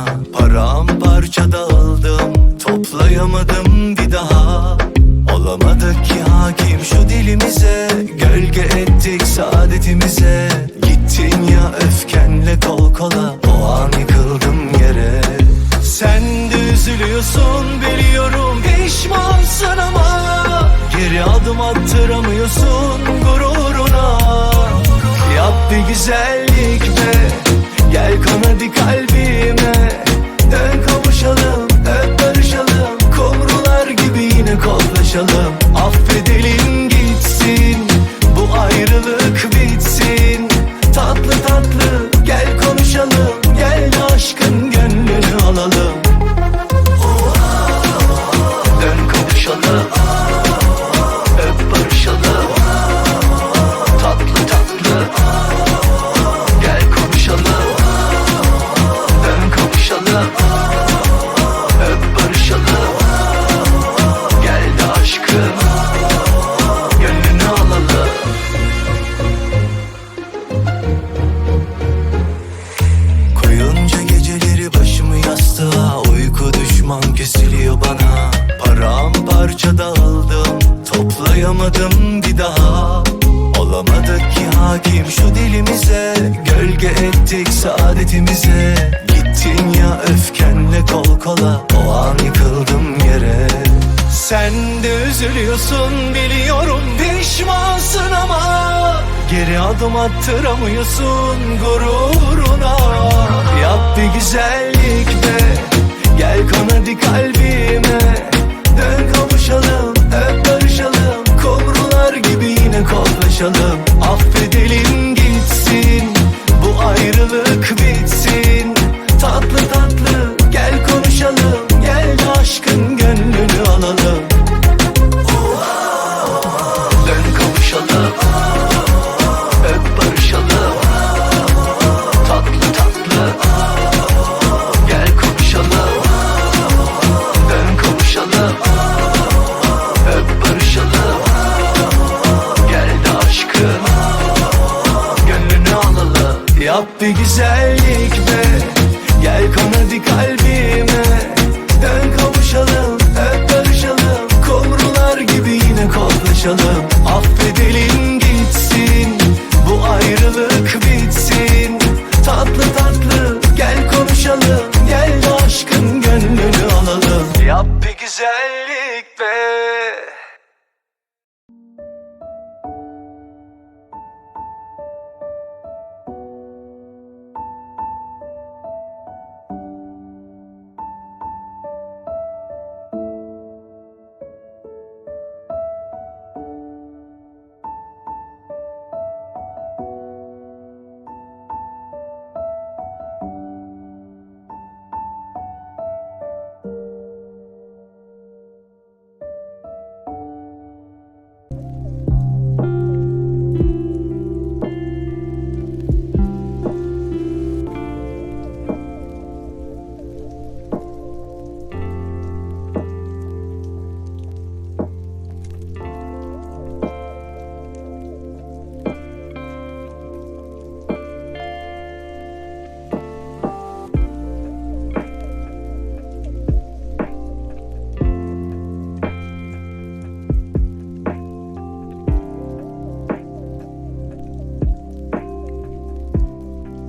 bana Paramparça dağıldım Toplayamadım bir daha. Olamadık ki hakim şu dilimize Gölge ettik saadetimize. Gittin ya öfkenle kol kola O an yıkıldım yere. Sen de üzülüyorsun biliyorum Pişmansın ama. Geri adım attıramıyorsun gururuna. Yap bir güzellik Toplayamadım bir daha. Olamadık ki hakim şu dilimize. Gölge ettik saadetimize. Gittin ya öfkenle kol kola. O an yıkıldım yere. Sen de üzülüyorsun biliyorum Pişmansın ama Geri adım attıramıyorsun gururuna. Yap bir güzel Yap güzellik be